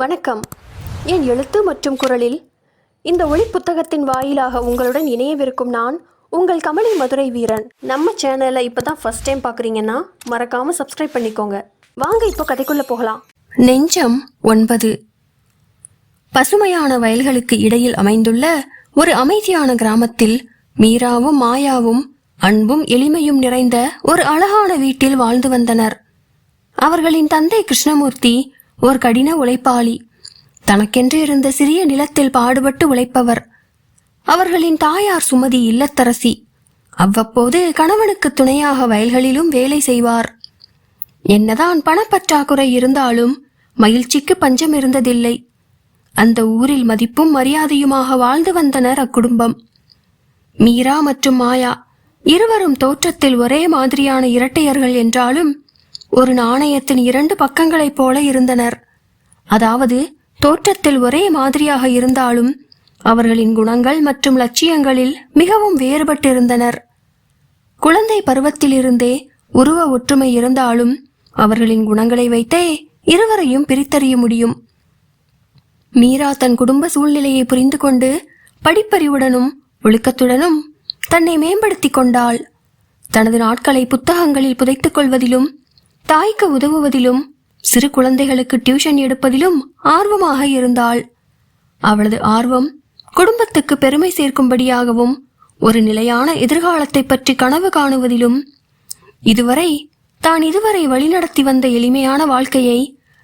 வணக்கம். என் எழுத்து மற்றும் குரலில் இந்த ஒளி புத்தகத்தின் வாயிலாக உங்களுடன் இணையவிருக்கும் நான் உங்கள் கமலி மதுரை வீரன். நம்ம சேனலை இப்போ தான் ஃபர்ஸ்ட் டைம் பார்க்குறீங்கன்னா மறக்காமல் சப்ஸ்கிரைப் பண்ணிக்கோங்க. வாங்க இப்போ கதைக்குள்ளே போகலாம். நெஞ்சம் ஒன்பது. பசுமையான வயல்களுக்கு இடையில் அமைந்துள்ள ஒரு அமைதியான கிராமத்தில் மீராவும் மாயாவும் அன்பும் எளிமையும் நிறைந்த ஒரு அழகான வீட்டில் வாழ்ந்து வந்தனர். அவர்களின் தந்தை கிருஷ்ணமூர்த்தி ஒரு கடின உழைப்பாளி. தனக்கென்று இருந்த சிறிய நிலத்தில் பாடுபட்டு உழைப்பவர். அவர்களின் தாயார் சுமதி இல்லத்தரசி. அவ்வப்போது கணவனுக்கு துணையாக வயல்களிலும் வேலை செய்வார். என்னதான் பணப்பற்றாக்குறை இருந்தாலும் மகிழ்ச்சிக்கு பஞ்சம் இருந்ததில்லை. அந்த ஊரில் மதிப்பும் மரியாதையுமாக வாழ்ந்து வந்தனர் அக்குடும்பம். மீரா மற்றும் மாயா இருவரும் தோற்றத்தில் ஒரே மாதிரியான இரட்டையர்கள் என்றாலும் ஒரு நாணயத்தின் இரண்டு பக்கங்களைப் போல இருந்தனர். அதாவது தோற்றத்தில் ஒரே மாதிரியாக இருந்தாலும் அவர்களின் குணங்கள் மற்றும் லட்சியங்களில் மிகவும் வேறுபட்டிருந்தனர். குழந்தை பருவத்திலிருந்தே உருவ ஒற்றுமை இருந்தாலும் அவர்களின் குணங்களை வைத்தே இருவரையும் பிரித்தறிய முடியும். மீரா தன் குடும்ப சூழ்நிலையை புரிந்து கொண்டு படிப்பறிவுடனும் ஒழுக்கத்துடனும் தன்னை மேம்படுத்திக் கொண்டாள். தனது நாட்களை புத்தகங்களில் புதைத்துக் கொள்வதிலும் தாய்க்கு உதவுவதிலும் சிறு குழந்தைகளுக்கு டியூஷன் எடுப்பதிலும் ஆர்வமாக இருந்தாள். அவளது ஆர்வம் குடும்பத்துக்கு பெருமை சேர்க்கும்படியாகவும் ஒரு நிலையான எதிர்காலத்தை பற்றி கனவு காணுவதிலும் இதுவரை தான் இதுவரை வழிநடத்தி வந்த எளிமையான வாழ்க்கையை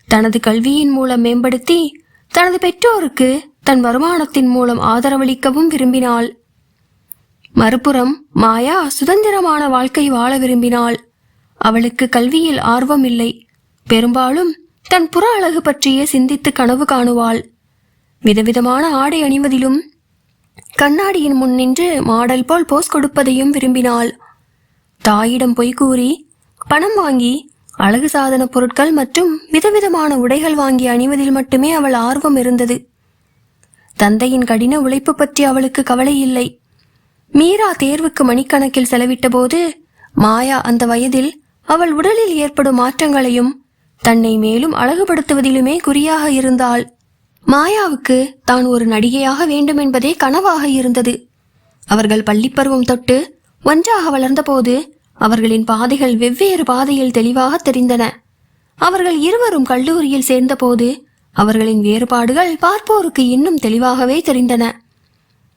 தனது கல்வியின் மூலம் மேம்படுத்தி தனது பெற்றோருக்கு தன் வருமானத்தின் மூலம் ஆதரவளிக்கவும் விரும்பினாள். மறுபுறம் மாயா சுதந்திரமான வாழ்க்கை வாழ விரும்பினாள். அவளுக்கு கல்வியில் ஆர்வம் இல்லை. பெரும்பாலும் தன் புற அழகு பற்றியே சிந்தித்து கனவு காணுவாள். விதவிதமான ஆடை அணிவதிலும் கண்ணாடியின் முன் நின்று மாடல் போல் போஸ் கொடுப்பதையும் விரும்பினாள். தாயிடம் பொய் கூறி பணம் வாங்கி அழகு சாதன பொருட்கள் மற்றும் விதவிதமான உடைகள் வாங்கி அணிவதில் மட்டுமே அவள் ஆர்வம் இருந்தது. தந்தையின் கடின உழைப்பு பற்றி அவளுக்கு கவலை இல்லை. மீரா தேர்வுக்கு மணிக்கணக்கில் செலவிட்ட போது மாயா அந்த வயதில் அவள் உடலில் ஏற்படும் மாற்றங்களையும் தன்னை மேலும் அழகுபடுத்துவதிலுமே குறியாக இருந்தாள். மாயாவுக்கு தான் ஒரு நடிகையாக வேண்டும் என்பதே கனவாக இருந்தது. அவர்கள் பள்ளிப்பருவம் தொட்டு ஒன்றாக வளர்ந்தபோது அவர்களின் பாதைகள் வெவ்வேறு பாதையில் தெளிவாக தெரிந்தன. அவர்கள் இருவரும் கல்லூரியில் சேர்ந்தபோது அவர்களின் வேறுபாடுகள் பார்ப்போருக்கு இன்னும் தெளிவாகவே தெரிந்தன.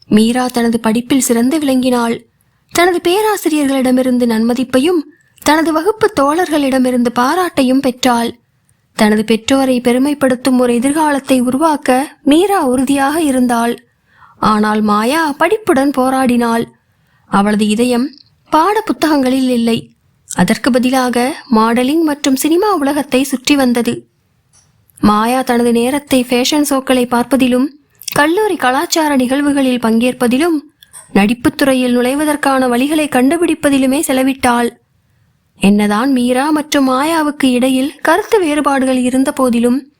மீரா தனது படிப்பில் சிறந்து விளங்கினாள். தனது பேராசிரியர்களிடமிருந்து நன்மதிப்பையும் தனது வகுப்பு தோழர்களிடமிருந்து பாராட்டையும் பெற்றாள். தனது பெற்றோரை பெருமைப்படுத்தும் ஒரு எதிர்காலத்தை உருவாக்க மீரா உறுதியாக இருந்தாள். ஆனால் மாயா படிப்புடன் போராடினாள். அவளது இதயம் பாட புத்தகங்களில் இல்லை. அதற்கு பதிலாக மாடலிங் மற்றும் சினிமா உலகத்தை சுற்றி வந்தது. மாயா தனது நேரத்தை ஃபேஷன் ஷோக்களை பார்ப்பதிலும் கல்லூரி கலாச்சார நிகழ்வுகளில் பங்கேற்பதிலும் நடிப்புத் துறையில் நுழைவதற்கான வழிகளை கண்டுபிடிப்பதிலுமே செலவிட்டாள். என்னதான் மீரா மற்றும் மாயாவுக்கு இடையில் கருத்து வேறுபாடுகள் இருந்த போதிலும்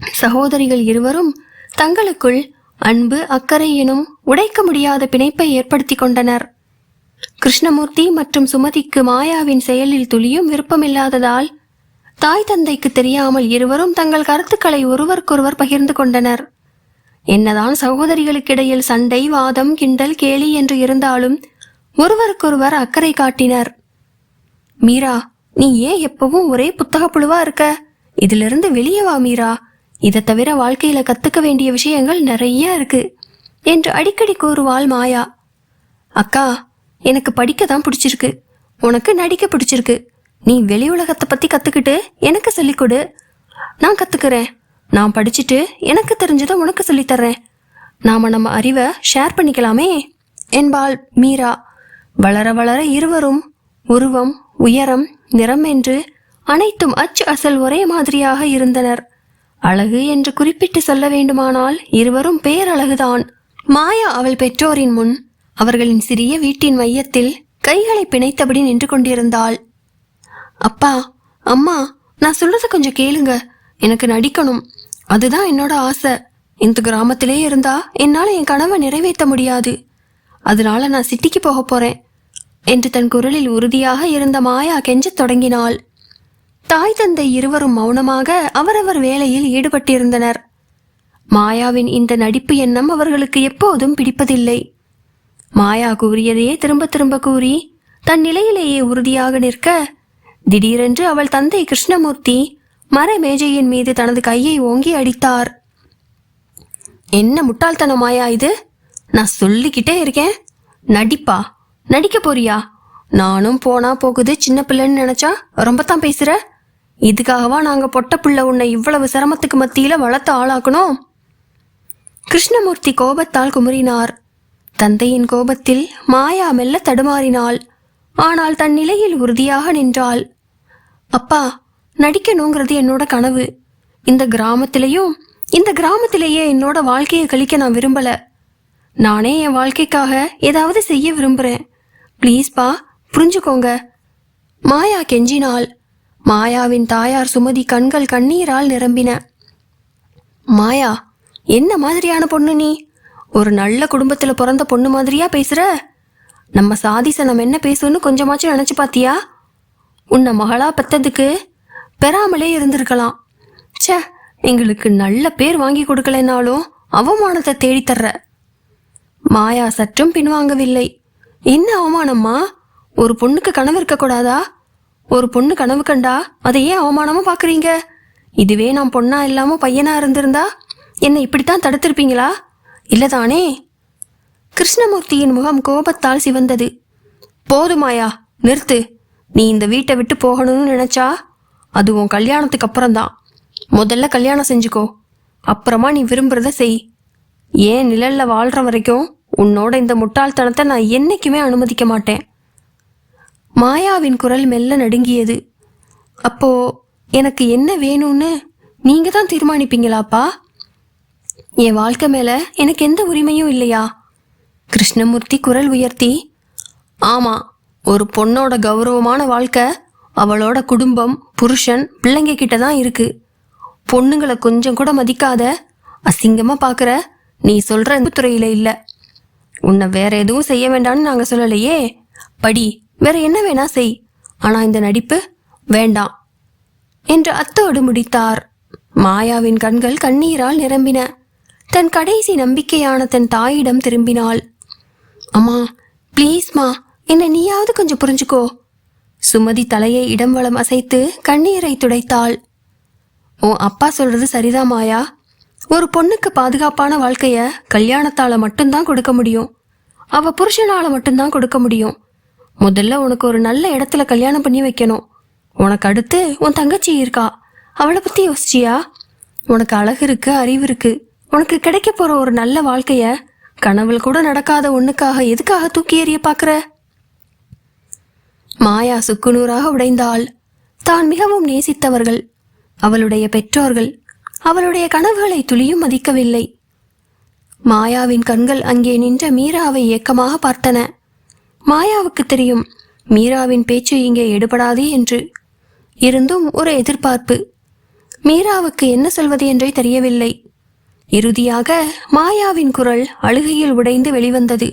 சகோதரிகள் இருவரும் தங்களுக்குள் அன்பு அக்கறை எனும் உடைக்க முடியாத பிணைப்பை ஏற்படுத்தி கொண்டனர். கிருஷ்ணமூர்த்தி மற்றும் சுமதிக்கு மாயாவின் செயலில் துளியும் விருப்பமில்லாததால் தாய் தந்தைக்கு தெரியாமல் இருவரும் தங்கள் கருத்துக்களை ஒருவருக்கொருவர் பகிர்ந்து கொண்டனர். என்னதான் சகோதரிகளுக்கிடையில் சண்டை வாதம் கிண்டல் கேலி என்று இருந்தாலும் ஒருவருக்கொருவர் அக்கறை காட்டினர். மீரா நீ ஏன் எப்பவும் ஒரே புத்தக புழுவா இருக்க? இதிலிருந்து வெளியே வா மீரா. இதை தவிர வாழ்க்கையில கத்துக்க வேண்டிய விஷயங்கள் நிறைய இருக்கு என்று அடிக்கடி கூறுவாள் மாயா. அக்கா எனக்கு படிக்க தான் பிடிச்சிருக்கு. உனக்கு நடிக்க பிடிச்சிருக்கு. நீ வெளி உலகத்தை பத்தி கத்துக்கிட்டு எனக்கு சொல்லிக் கொடு. நான் கத்துக்கிறேன். நான் படிச்சுட்டு எனக்கு தெரிஞ்சதை உனக்கு சொல்லித்தர்றேன் நாம நம்ம அறிவை ஷேர் பண்ணிக்கலாமே என்பாள் மீரா. வளர வளர இருவரும் உருவம் உயரம் நிறம் என்று அனைத்தும் அச்சு அசல் ஒரே மாதிரியாக இருந்தனர். அழகு என்று குறிப்பிட்டு சொல்ல வேண்டுமானால் இருவரும் பேரழகுதான் மாயா அவள் பெற்றோரின் முன் அவர்களின் சிறிய வீட்டின் மையத்தில் கைகளை பிணைத்தபடி நின்று கொண்டிருந்தாள். அப்பா அம்மா நான் சொல்றத கொஞ்சம் கேளுங்க. எனக்கு நடிக்கணும். அதுதான் என்னோட ஆசை. இந்த கிராமத்திலே இருந்தா என்னால என் கனவை நிறைவேற்ற முடியாது. அதனால நான் சிட்டிக்கு போக போறேன். என்று தன் குரலில் உறுதியாக இருந்த மாயா கெஞ்சத் தொடங்கினாள். தாய் தந்தை இருவரும் மௌனமாக அவரவர் வேலையில் ஈடுபட்டிருந்தனர். மாயாவின் இந்த நடிப்பு எண்ணம் அவர்களுக்கு எப்போதும் பிடிப்பதில்லை. மாயா கூறியதையே திரும்ப திரும்ப கூறி தன் நிலையிலேயே உறுதியாக நிற்க திடீரென்று அவள் தந்தை கிருஷ்ணமூர்த்தி மர மேஜையின் மீது தனது கையை ஓங்கி அடித்தார். என்ன முட்டாள்தனம் மாயா இது? நான் சொல்லிக்கிட்டே இருக்கேன். நடிப்பா நடிக்க போறியா? நானும் போனா போகுது சின்ன பிள்ளைன்னு நினைச்சா? ரொம்ப தான் பேசுற? இதுக்காகவா நாங்க பொட்ட பிள்ளை உன்னை இவ்வளவு சிரமத்துக்கு மத்தியில வளர்த்து ஆளாக்கணும்? கிருஷ்ணமூர்த்தி கோபத்தால் குமுறினார். தந்தையின் கோபத்தில் மாயா மெல்ல தடுமாறினாள். ஆனால் தன் நிலையில் உறுதியாக நின்றாள். அப்பா நடிக்கணுங்கிறது என்னோட கனவு. இந்த கிராமத்திலையும் இந்த கிராமத்திலேயே என்னோட வாழ்க்கையை கழிக்க நான் விரும்பல. நானே என் வாழ்க்கைக்காக ஏதாவது செய்ய விரும்புறேன். ப்ளீஸ்பா புரிஞ்சுக்கோங்க. மாயா கெஞ்சினாள். மாயாவின் தாயார் சுமதி கண்கள் கண்ணீரால் நிரம்பின. மாயா என்ன மாதிரியான பொண்ணு நீ? ஒரு நல்ல குடும்பத்தில் பிறந்த பொண்ணு மாதிரியா பேசுற? நம்ம சாதிச நம்ம என்ன பேசுன்னு கொஞ்சமாச்சும் நினச்சி பாத்தியா? உன்னை மகளா பெத்ததுக்கு பெறாமலே இருந்திருக்கலாம். ச்சே எங்களுக்கு நல்ல பேர் வாங்கி கொடுக்கலைனாலும் அவமானத்தை தேடித்தர்ற. மாயா சற்றும் பின்வாங்கவில்லை. என்ன அவமானம்மா? ஒரு பொண்ணுக்கு கனவு இருக்கக்கூடாதா? ஒரு பொண்ணு கனவு கண்டா அதை ஏன் அவமானமா பாக்குறீங்க இதுவே நான் பொண்ணா இல்லாம பையனா இருந்திருந்தா என்னை இப்படித்தான் தடுத்திருப்பீங்களா? இல்லதானே? கிருஷ்ணமூர்த்தியின் முகம் கோபத்தால் சிவந்தது. போதுமாயா நிறுத்து. நீ இந்த வீட்டை விட்டு போகணும்னு நினைச்சா அது உன் கல்யாணத்துக்கு அப்புறம்தான். முதல்ல கல்யாணம் செஞ்சுக்கோ. அப்புறமா நீ விரும்புறத செய். ஏன் நிழல்ல வாழ்ற வரைக்கும் உன்னோட இந்த முட்டாள்தனத்தை நான் என்னைக்குமே அனுமதிக்க மாட்டேன். மாயாவின் குரல் மெல்ல நடுங்கியது. அப்போ எனக்கு என்ன வேணும்னு நீங்க தான் தீர்மானிப்பீங்களாப்பா? என் வாழ்க்கை மேல எனக்கு எந்த உரிமையும் இல்லையா? கிருஷ்ணமூர்த்தி குரல் உயர்த்தி ஆமா ஒரு பொண்ணோட கௌரவமான வாழ்க்கை அவளோட குடும்பம் புருஷன் பிள்ளைங்க கிட்ட தான் இருக்கு. பொண்ணுங்களை கொஞ்சம் கூட மதிக்காத அசிங்கமா பாக்குற நீ சொல்ற இந்த துறையில இல்லை. உன்னை வேற எதுவும் செய்ய வேண்டாம்னு நாங்கள் சொல்லலையே. படி வேற என்ன வேணா செய். ஆனால் இந்த நடிப்பு வேண்டாம் என்று அத்தோடு முடித்தார். மாயாவின் கண்கள் கண்ணீரால் நிரம்பின. தன் கடைசி நம்பிக்கையான தன் தாயிடம் திரும்பினாள். அம்மா ப்ளீஸ்மா என்னை நீயாவது கொஞ்சம் புரிஞ்சுக்கோ. சுமதி தலையை இடம் வளம் அசைத்து கண்ணீரை துடைத்தாள். ஓ அப்பா சொல்றது சரிதான் மாயா. ஒரு பொண்ணுக்கு பாதுகாப்பான வாழ்க்கைய கல்யாணத்தால மட்டும்தான் கொடுக்க முடியும். அவ புருஷனால மட்டும்தான் கொடுக்க முடியும். முதல்ல உனக்கு ஒரு நல்ல இடத்துல கல்யாணம் பண்ணி வைக்கணும். உனக்கு அடுத்து உன் தங்கச்சி இருக்கா? அவளை பத்தி யோசிச்சியா? உனக்கு அழகு இருக்கு அறிவு இருக்கு. உனக்கு கிடைக்க போற ஒரு நல்ல வாழ்க்கைய கனவுல கூட நடக்காத ஒண்ணுக்காக எதுக்காக தூக்கி எறிய பாக்குற? மாயா சுக்குநூறாக உடைந்தாள். தான் மிகவும் நேசித்தவர்கள். அவளுடைய பெற்றோர்கள் அவளுடைய கனவுகளை துளியும் மதிக்கவில்லை. மாயாவின் கண்கள் அங்கே நின்ற மீராவை ஏக்கமாக பார்த்தன. மாயாவுக்கு தெரியும் மீராவின் பேச்சு இங்கே எடுபடாது என்று. இருந்தும் ஒரு எதிர்பார்ப்பு. மீராவுக்கு என்ன சொல்வது என்றே தெரியவில்லை. இறுதியாக மாயாவின் குரல் அழுகையில் உடைந்து வெளிவந்தது.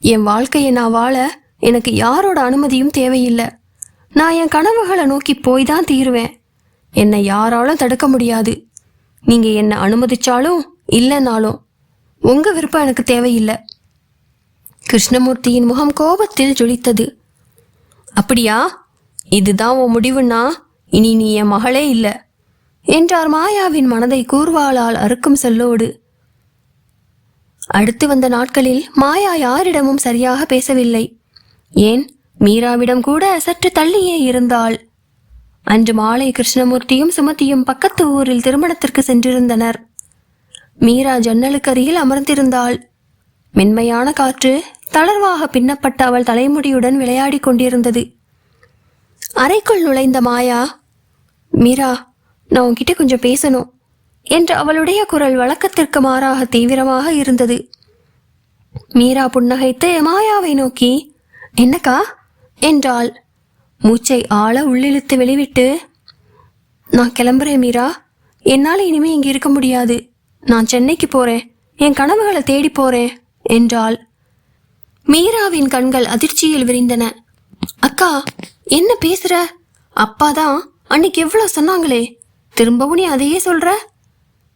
என் வாழ்க்கையை நான் வாழ எனக்கு யாரோட அனுமதியும் தேவையில்லை. நான் என் கனவுகளை நோக்கி போய் தான் தீருவேன். என்னை யாராலும் தடுக்க முடியாது. நீங்க என்னை அனுமதிச்சாலும் இல்லைனாலும் உங்க விருப்பம் எனக்கு தேவையில்லை. கிருஷ்ணமூர்த்தியின் முகம் கோபத்தில் ஜொலித்தது. அப்படியா? இதுதான் உன் முடிவுன்னா இனி நீ என் மகளே இல்லை என்றார் மாயாவின் மனதை கூர்வாளால் அறுக்கும் சொல்லோடு. அடுத்து வந்த நாட்களில் மாயா யாரிடமும் சரியாக பேசவில்லை. ஏன்? மீராவிடம் கூட சற்று தள்ளியே இருந்தாள். அன்று மாலை கிருஷ்ணமூர்த்தியும் சுமதியும் பக்கத்து ஊரில் திருமணத்திற்கு சென்றிருந்தனர். மீரா ஜன்னலுக்கு அருகில் அமர்ந்திருந்தாள். மென்மையான காற்று தளர்வாக பின்னப்பட்ட அவள் தலைமுடியுடன் விளையாடிக் கொண்டிருந்தது. அறைக்குள் நுழைந்த மாயா மீரா நான் உன்கிட்ட கொஞ்சம் பேசணும் என்று அவளுடைய குரல் வழக்கத்திற்கு மாறாக தீவிரமாக இருந்தது. மீரா புன்னகைத்து மாயாவை நோக்கி என்னக்கா? என்றாள். மூச்சை ஆழ உள்ளிழுத்து வெளிவிட்டு நான் கிளம்புறேன் மீரா. என்னால் இனிமே இங்கே இருக்க முடியாது. நான் சென்னைக்கு போறேன். என் கனவுகளை தேடி போறேன் என்றாள். மீராவின் கண்கள் அதிர்ச்சியில் விரிந்தன. அக்கா என்ன பேசுற? அப்பா தான் அன்னைக்கு எவ்வளோ சொன்னாங்களே. திரும்பவும் நீ அதையே சொல்ற?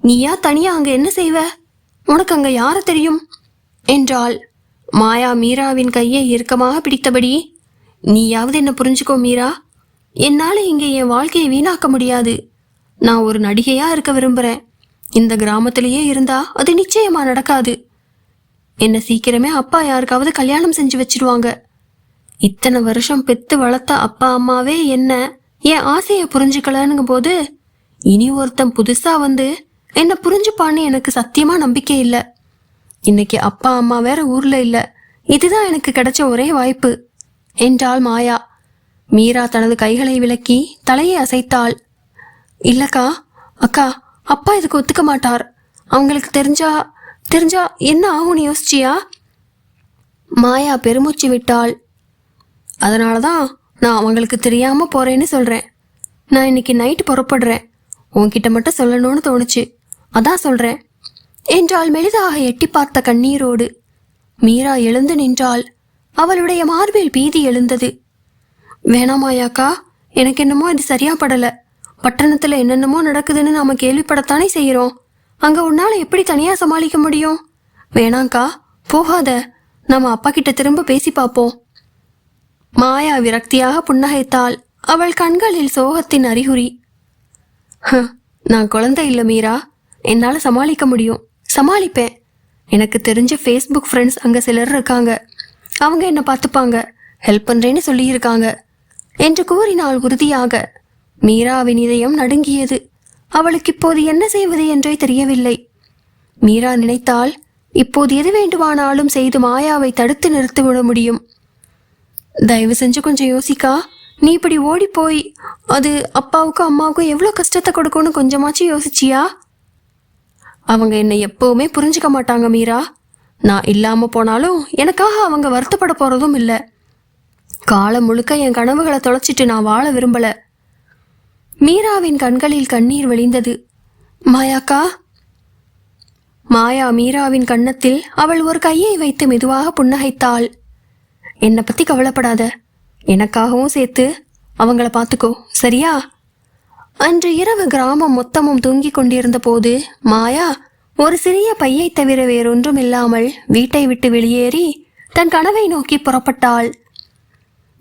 நீயா தனியா அங்க என்ன செய்வ? உனக்கு அங்க யார தெரியும்? என்றாள். மாயா மீராவின் கையை இறுக்கமாக பிடித்தபடி நீயாவது என்ன புரிஞ்சுக்கோ மீரா. என்னால இங்கே என் வாழ்க்கையை வீணாக்க முடியாது. நான் ஒரு நடிகையா இருக்க விரும்புறேன். இந்த கிராமத்திலேயே இருந்தா அது நிச்சயமா நடக்காது. என்ன சீக்கிரமே அப்பா யாருக்காவது கல்யாணம் செஞ்சு வச்சிருவாங்க. இத்தனை வருஷம் பெத்து வளர்த்த அப்பா அம்மாவே என்ன என் ஆசையை புரிஞ்சுக்கலனுங்க போது இனி ஒருத்தன் புதுசா வந்து என்ன புரிஞ்சுப்பான்னு எனக்கு சத்தியமா நம்பிக்கை இல்லை. இன்னைக்கு அப்பா அம்மா வேற ஊர்ல இல்ல. இதுதான் எனக்கு கிடைச்ச ஒரே வாய்ப்பு. என்றாள் மாயா. மீரா தனது கைகளை விலக்கி தலையை அசைத்தாள். இல்லக்கா அக்கா அப்பா இதுக்கு ஒத்துக்க மாட்டார். அவங்களுக்கு தெரிஞ்சா தெரிஞ்சா என்ன ஆகும்னு யோசிச்சியா? மாயா பெருமூச்சு விட்டாள். அதனால தான் நான் அவங்களுக்கு தெரியாம போறேன்னு சொல்றேன். நான் இன்னைக்கு நைட்டு புறப்படுறேன். உன்கிட்ட மட்டும் சொல்லணும்னு தோணுச்சு. அதான் சொல்றேன். என்றாள் மெலிதாக எட்டி பார்த்த கண்ணீரோடு. மீரா எழுந்து நின்றாள். அவளுடைய மார்பில் பீதி எழுந்தது. வேணாமாயாக்கா எனக்கு என்னமோ இது சரியா படல பட்டணத்துல என்னென்னமோ நடக்குதுன்னு நாம கேள்விப்படத்தானே செய்யறோம் அங்க உன்னால எப்படி தனியா சமாளிக்க முடியும்? வேணாங்க்கா போகாத. நம்ம அப்பா கிட்ட திரும்ப பேசி பார்ப்போம். மாயா விரக்தியாக புன்னகைத்தாள். அவள் கண்களில் சோகத்தின் அறிகுறி. நான் குழந்தை இல்லை மீரா. என்னால சமாளிக்க முடியும். சமாளிப்பேன். எனக்கு தெரிஞ்ச ஃபேஸ்புக் ஃப்ரெண்ட்ஸ் அங்க சிலர் இருக்காங்க. அவங்க என்ன பார்த்துப்பாங்க. ஹெல்ப் பண்ணுறேன்னு சொல்லியிருக்காங்க. என்று கூறினாள் உறுதியாக மீராவின் இதயம் நடுங்கியது. அவளுக்கு இப்போது என்ன செய்வது என்றே தெரியவில்லை. மீரா நினைத்தால் இப்போது எது வேண்டுமானாலும் செய்து மாயாவை தடுத்து நிறுத்திவிட முடியும். தயவு செஞ்சு கொஞ்சம் யோசிக்கா. நீ இப்படி ஓடி போய் அது அப்பாவுக்கும் அம்மாவுக்கும் எவ்வளோ கஷ்டத்தை கொடுக்கும்னு கொஞ்சமாச்சும் யோசிச்சியா? அவங்க என்னை எப்பவுமே புரிஞ்சுக்க மாட்டாங்க மீரா. நான் இல்லாமல் போனாலும் எனக்காக அவங்க வருத்தப்பட போகிறதும் இல்லை. காலம் முழுக்க என் கனவுகளை தொலைச்சிட்டு நான் வாழ விரும்பல. மீராவின் கண்களில் கண்ணீர் வழிந்தது மாயாக்கா? மாயா மீராவின் கன்னத்தில் அவள் ஒரு கையை வைத்து மெதுவாக புன்னகைத்தாள். என்னை பற்றி கவலைப்படாத. எனக்காகவும் சேர்த்து அவங்கள பார்த்துக்கோ சரியா? அன்று இரவு கிராமம் மொத்தமும் தூங்கிக் கொண்டிருந்த போது மாயா ஒரு சிறிய பையை தவிர வேறொன்றும் இல்லாமல் வீட்டை விட்டு வெளியேறி தன் கனவை நோக்கி புறப்பட்டாள்.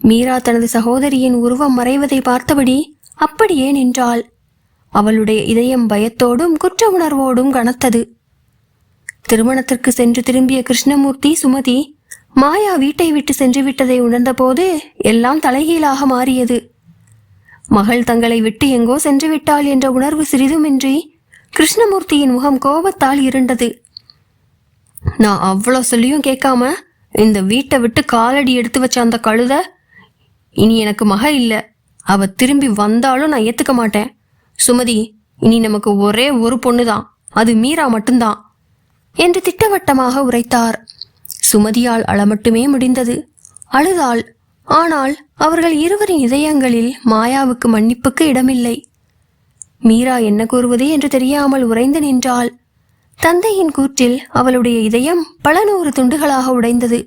மீரா தனது சகோதரியின் உருவம் மறைவதை பார்த்தபடி அப்படியே நின்றாள். அவளுடைய இதயம் பயத்தோடும் குற்ற உணர்வோடும் கனத்தது. திருமணத்திற்கு சென்று திரும்பிய கிருஷ்ணமூர்த்தி சுமதி மாயா வீட்டை விட்டு சென்று விட்டதை உணர்ந்தபோது எல்லாம் தலைகீழாக மாறியது. மகள் தங்களை விட்டு எங்கோ சென்று விட்டாள் என்ற உணர்வு சிறிதுமின்றி கிருஷ்ணமூர்த்தியின் முகம் கோபத்தால் இருண்டது. நான் அவ்வளோ சொல்லியும் கேட்காம இந்த வீட்டை விட்டு காலடி எடுத்து வச்ச அந்த கழுத இனி எனக்கு மக இல்லை. அவ திரும்பி வந்தாலும் நான் ஏத்துக்க மாட்டேன். சுமதி இனி நமக்கு ஒரே ஒரு பொண்ணு தான் அது மீரா மட்டும்தான் என்று திட்டவட்டமாக உரைத்தார். சுமதியால் அழ மட்டுமே முடிந்தது. அழுதாள். ஆனால் அவர்கள் இருவரின் இதயங்களில் மாயாவுக்கு மன்னிப்புக்கு இடமில்லை. மீரா என்ன கூறுவது என்று தெரியாமல் உறைந்து நின்றாள். தந்தையின் கூற்றில் அவளுடைய இதயம் பல நூறு துண்டுகளாக உடைந்தது.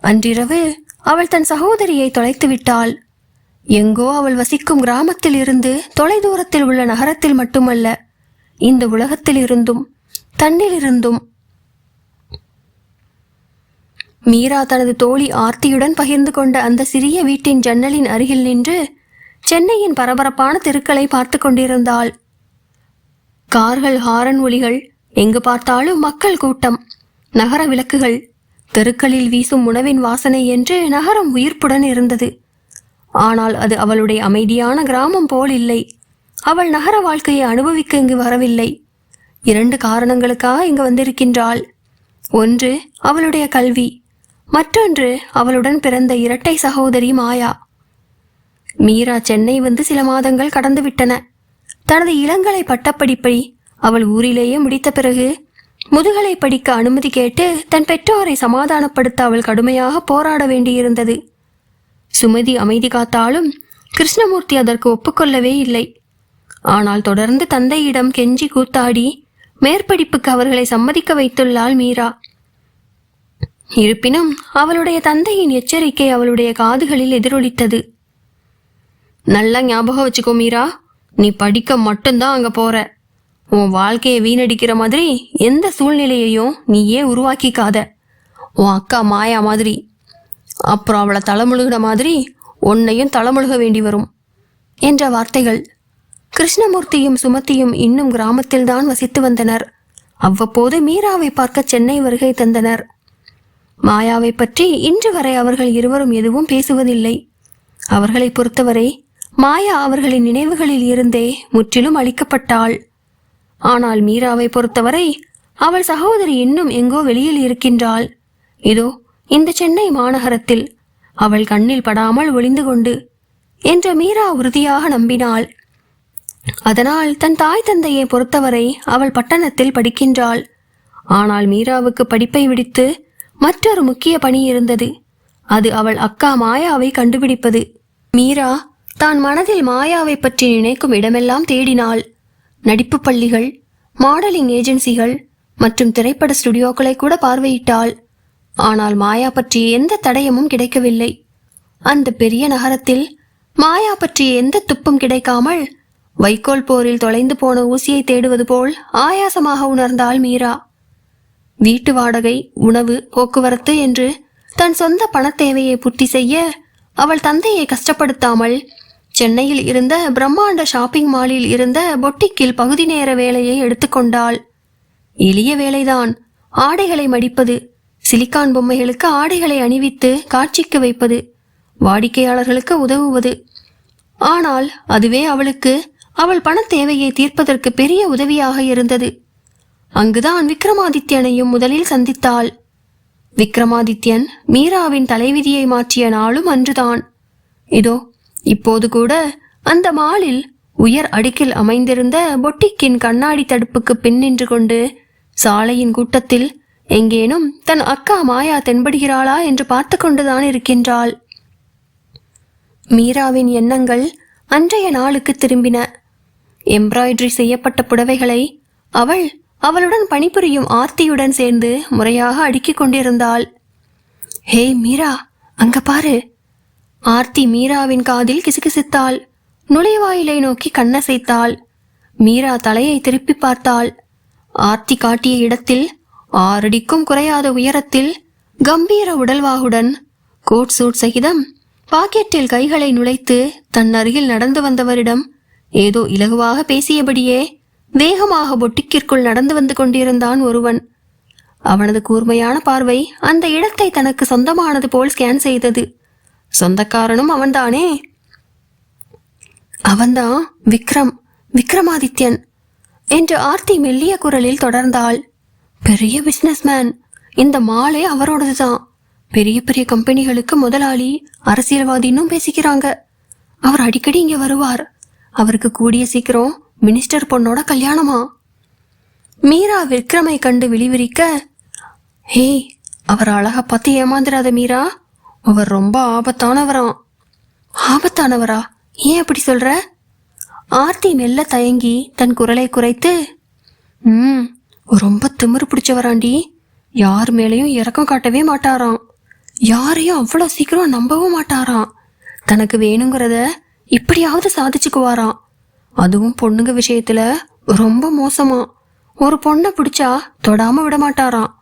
அன்றிரவு அவள் தன் சகோதரியை தொலைத்து விட்டாள். எங்கோ அவள் வசிக்கும் கிராமத்தில் இருந்து தொலைதூரத்தில் உள்ள நகரத்தில் மட்டுமல்ல இந்த உலகத்தில் இருந்தும் தன்னிலிருந்தும் மீரா தனது தோழி ஆர்த்தியுடன் பகிர்ந்து கொண்ட அந்த சிறிய வீட்டின் ஜன்னலின் அருகில் நின்று சென்னையின் பரபரப்பான தெருக்களை பார்த்து கொண்டிருந்தாள். கார்கள் ஹாரன் ஒலிகள் எங்கு பார்த்தாலும் மக்கள் கூட்டம் நகர விளக்குகள் தெருக்களில் வீசும் உணவின் வாசனை என்று நகரம் உயிர்ப்புடன் இருந்தது. ஆனால் அது அவளுடைய அமைதியான கிராமம் போல் இல்லை. அவள் நகர வாழ்க்கையை அனுபவிக்க இங்கு வரவில்லை. இரண்டு காரணங்களுக்காக இங்கு வந்திருக்கின்றாள். ஒன்று அவளுடைய கல்வி. மற்றொன்று அவளுடன் பிறந்த இரட்டை சகோதரி மாயா. மீரா சென்னை வந்து சில மாதங்கள் கடந்துவிட்டன தனது இளங்கலை பட்டப்படிப்பை அவள் ஊரிலேயே முடித்த பிறகு முதுகலை படிக்க அனுமதி கேட்டு தன் பெற்றோரை சமாதானப்படுத்த அவள் கடுமையாக போராட வேண்டியிருந்தது. சுமதி அமைதி காத்தாலும் கிருஷ்ணமூர்த்தி அதற்கு ஒப்புக்கொள்ளவே இல்லை. ஆனால் தொடர்ந்து தந்தையிடம் கெஞ்சி கூத்தாடி மேற்படிப்புக்கு அவர்களை சம்மதிக்க வைத்துள்ளாள் மீரா. இருப்பினும் அவளுடைய தந்தையின் எச்சரிக்கை அவளுடைய காதுகளில் எதிரொலித்தது. நல்லா ஞாபகம் வச்சுக்கோ மீரா. நீ படிக்க மட்டும்தான் அங்க போற. உன் வாழ்க்கையை வீணடிக்கிற மாதிரி எந்த சூழ்நிலையையும் நீ ஏன் உருவாக்கிக்காத. உன் அக்கா மாயா மாதிரி. அப்புறம் அவளை தலைமுழுகின மாதிரி உன்னையும் தலைமுழுக வேண்டி வரும் என்ற வார்த்தைகள். கிருஷ்ணமூர்த்தியும் சுமத்தியும் இன்னும் கிராமத்தில்தான் வசித்து வந்தனர். அவ்வப்போது மீராவை பார்க்க சென்னை வருகை தந்தனர். மாயாவை பற்றி இன்று வரை அவர்கள் இருவரும் எதுவும் பேசுவதில்லை. அவர்களை பொறுத்தவரை மாயா அவர்களின் நினைவுகளில் இருந்தே முற்றிலும் அழிக்கப்பட்டாள். ஆனால் மீராவை பொறுத்தவரை அவள் சகோதரி இன்னும் எங்கோ வெளியில் இருக்கின்றாள். இதோ இந்த சென்னை மாநகரத்தில் அவள் கண்ணில் படாமல் ஒளிந்து கொண்டு என்ற மீரா உறுதியாக நம்பினாள். அதனால் தன் தாய் தந்தையை பொறுத்தவரை அவள் பட்டணத்தில் படிக்கின்றாள். ஆனால் மீராவுக்கு படிப்பை விடுத்து மற்றொரு முக்கிய பணி இருந்தது. அது அவள் அக்கா மாயாவை கண்டுபிடிப்பது. மீரா தான் மனதில் மாயாவை பற்றி நினைக்கும் இடமெல்லாம் தேடினாள். நடிப்பு பள்ளிகள் மாடலிங் ஏஜென்சிகள் மற்றும் திரைப்பட ஸ்டுடியோக்களை கூட பார்வையிட்டாள். ஆனால் மாயா பற்றிய எந்த தடயமும் கிடைக்கவில்லை. அந்த பெரிய நகரத்தில் மாயா பற்றிய எந்த துப்பும் கிடைக்காமல் வைக்கோல் போரில் தொலைந்து போன ஊசியை தேடுவது போல் ஆயாசமாக உணர்ந்தாள் மீரா. வீட்டு வாடகை உணவு போக்குவரத்து என்று தன் சொந்த பணத் தேவையை பூர்த்தி செய்ய அவள் தந்தையை கஷ்டப்படுத்தாமல் சென்னையில் இருந்த பிரம்மாண்ட ஷாப்பிங் மாலில் இருந்த பொட்டிக்கில் பகுதி நேர வேலையை எடுத்துக்கொண்டாள் எளிய வேலைதான். ஆடைகளை மடிப்பது. சிலிக்கான் பொம்மைகளுக்கு ஆடைகளை அணிவித்து காட்சிக்கு வைப்பது. வாடிக்கையாளர்களுக்கு உதவுவது. ஆனால் அதுவே அவளுக்கு அவள் பண தேவையை தீர்ப்பதற்கு பெரிய உதவியாக இருந்தது. அங்குதான் விக்ரமாதித்யனையும் முதலில் சந்தித்தாள். விக்ரமாதித்யன் மீராவின் தலைவிதியை மாற்றிய நாளும் அன்றுதான். இதோ இப்போது கூட அந்த மாலில் உயர் அடுக்கில் அமைந்திருந்த பொட்டிக்கின் கண்ணாடி தடுப்புக்கு பின் நின்று கொண்டு சாலையின் கூட்டத்தில் எங்கேனும் தன் அக்கா மாயா தென்படுகிறாளா என்று பார்த்து கொண்டுதான் இருக்கின்றாள். மீராவின் எண்ணங்கள் அன்றைய நாளுக்கு திரும்பின. எம்ப்ராய்டரி செய்யப்பட்ட புடவைகளை அவள் அவளுடன் பணிபுரியும் ஆர்த்தியுடன் சேர்ந்து முறையாக அடுக்கிக் கொண்டிருந்தாள். ஹே மீரா அங்க பாரு. ஆர்த்தி மீராவின் காதில் கிசுகிசுத்தாள். நுழைவாயிலை நோக்கி கண்ணசைத்தாள். மீரா தலையை திருப்பி பார்த்தாள். ஆர்த்தி காட்டிய இடத்தில் ஆறடிக்கும் குறையாத உயரத்தில் கம்பீர உடல்வாகுடன் கோட் சூட் சகிதம் பாக்கெட்டில் கைகளை நுழைத்து தன் அருகில் நடந்து வந்தவரிடம் ஏதோ இலகுவாக பேசியபடியே வேகமாக பொட்டிக்கிற்குள் நடந்து வந்து கொண்டிருந்தான் ஒருவன். அவனது கூர்மையான பார்வை அந்த இடத்தை தனக்கு சொந்தமானது போல் ஸ்கேன் செய்தது. சொந்தக்காரனும் அவன்தானே? அவன்தான் விக்ரம் விக்ரமாதித்யன் என்று ஆர்த்தி மெல்லிய குரலில் தொடர்ந்தாள். பெரிய பிஸ்னஸ்மேன் இந்த மாலே அவரோடதுதான். பெரிய பெரிய கம்பெனிகளுக்கு முதலாளி அரசியல்வாதின்னும் பேசிக்கிறாங்க. அவர் அடிக்கடி இங்கே வருவார். அவருக்கு கூடிய சீக்கிரம் மினிஸ்டர் பொண்ணோட கல்யாணமா? மீரா விக்ரமை கண்டு விழிவிரிக்க ஹே அவர் அழகா பார்த்து ஏமாந்துடாத மீரா? அவர் ரொம்ப ஆபத்தானவராம் ஆபத்தானவரா? ஏன் அப்படி சொல்ற? ஆர்த்தி மெல்ல தயங்கி தன் குரலை குறைத்து ம் ரொம்ப திமிரு பிடிச்சவராண்டி. யார் மேலேயும் இறக்கம் காட்டவே மாட்டாராம். யாரையும் அவ்வளோ சீக்கிரம் நம்பவும் மாட்டாராம். தனக்கு வேணுங்கிறத இப்படியாவது சாதிச்சுக்குவாராம். அதுவும் பொண்ணுங்க விஷயத்துல ரொம்ப மோசமா. ஒரு பொண்ணை பிடிச்சா தொடாம விட மாட்டாராம்.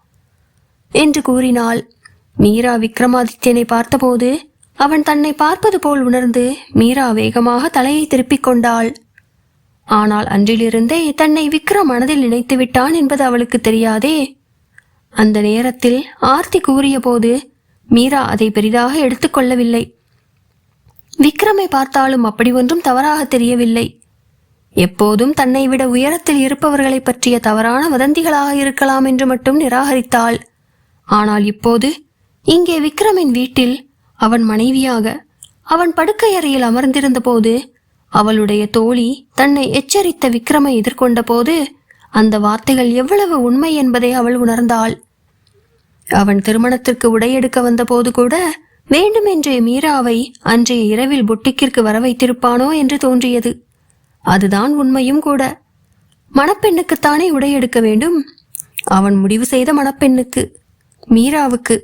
என்று கூறினாள். மீரா விக்ரமாதித்யனை பார்த்தபோது அவன் தன்னை பார்ப்பது போல் உணர்ந்து மீரா வேகமாக தலையை திருப்பிக் கொண்டாள். ஆனால் அன்றிலிருந்தே தன்னை விக்ரம் மனதில் நினைத்து விட்டான் என்பது அவளுக்கு தெரியாதே. அந்த நேரத்தில் ஆர்த்தி கூறியபோது மீரா அதை பெரிதாக எடுத்துக்கொள்ளவில்லை விக்ரமை பார்த்தாலும் அப்படி ஒன்றும் தவறாக தெரியவில்லை. எப்போதும் தன்னை விட உயரத்தில் இருப்பவர்களை பற்றிய தவறான வதந்திகளாக இருக்கலாம் என்று மட்டும் நிராகரித்தாள். ஆனால் இப்போது இங்கே விக்ரமின் வீட்டில் அவன் மனைவியாக அவன் படுக்கையறையில் அமர்ந்திருந்தபோது அமர்ந்திருந்த போது அவளுடைய தோழி தன்னை எச்சரித்த விக்ரமை எதிர்கொண்ட போது அந்த வார்த்தைகள் எவ்வளவு உண்மை என்பதை அவள் உணர்ந்தாள். அவன் திருமணத்திற்கு உடையெடுக்க வந்தபோது கூட வேண்டுமென்றே மீராவை அன்றைய இரவில் பொட்டிக்கிற்கு வர வைத்திருப்பானோ என்று தோன்றியது. அதுதான் உண்மையும் கூட. மணப்பெண்ணுக்குத்தானே உடையெடுக்க வேண்டும்? அவன் முடிவு செய்த மணப்பெண்ணுக்கு மீராவுக்கு.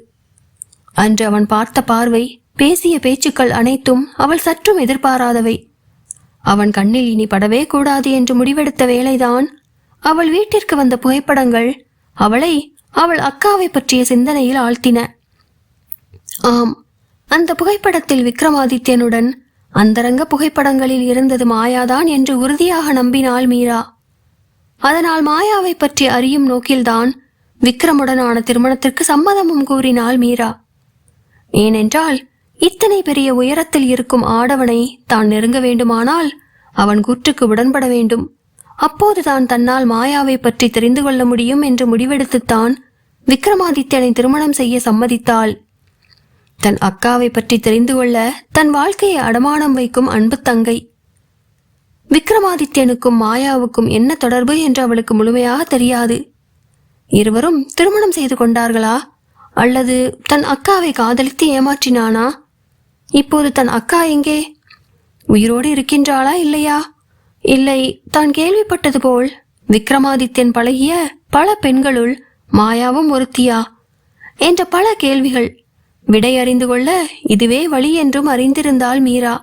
அன்று அவன் பார்த்த பார்வை பேசிய பேச்சுக்கள் அனைத்தும் அவள் சற்றும் எதிர்பாராதவை. அவன் கண்ணில் இனி படவே கூடாது என்று முடிவெடுத்த வேளைதான் அவள் வீட்டிற்கு வந்த புகைப்படங்கள் அவளை அவள் அக்காவை பற்றிய சிந்தனையில் ஆழ்த்தின. ஆம் அந்த புகைப்படத்தில் விக்ரமாதித்யனுடன் அந்தரங்க புகைப்படங்களில் இருந்தது மாயாதான் என்று உறுதியாக நம்பினாள் மீரா. அதனால் மாயாவை பற்றி அறியும் நோக்கில்தான் விக்ரமுடனான திருமணத்திற்கு சம்மதமும் கூறினாள் மீரா. ஏனென்றால் இத்தனை பெரிய உயரத்தில் இருக்கும் ஆடவனை தான் நெருங்க வேண்டுமானால் அவன் கூற்றுக்கு உடன்பட வேண்டும். அப்போது தான் தன்னால் மாயாவை பற்றி தெரிந்து கொள்ள முடியும் என்று முடிவெடுத்துத்தான் விக்ரமாதித்யனை திருமணம் செய்ய சம்மதித்தாள். தன் அக்காவை பற்றி தெரிந்து கொள்ள தன் வாழ்க்கையை அடமானம் வைக்கும் அன்பு தங்கை. விக்ரமாதித்யனுக்கும் மாயாவுக்கும் என்ன தொடர்பு என்று அவளுக்கு முழுமையாக தெரியாது. இருவரும் திருமணம் செய்து கொண்டார்களா? அல்லது தன் அக்காவை காதலித்து ஏமாற்றினானா? இப்போது தன் அக்கா எங்கே? உயிரோடு இருக்கின்றாளா இல்லையா? இல்லை தான் கேள்விப்பட்டது போல். விக்ரமாதித்யன் பழகிய பல பெண்களுள் மாயாவும் ஒருத்தியா? என்ற பல கேள்விகள். விடை அறிந்து கொள்ள இதுவே வழி என்றும் அறிந்திருந்தாள் மீரா.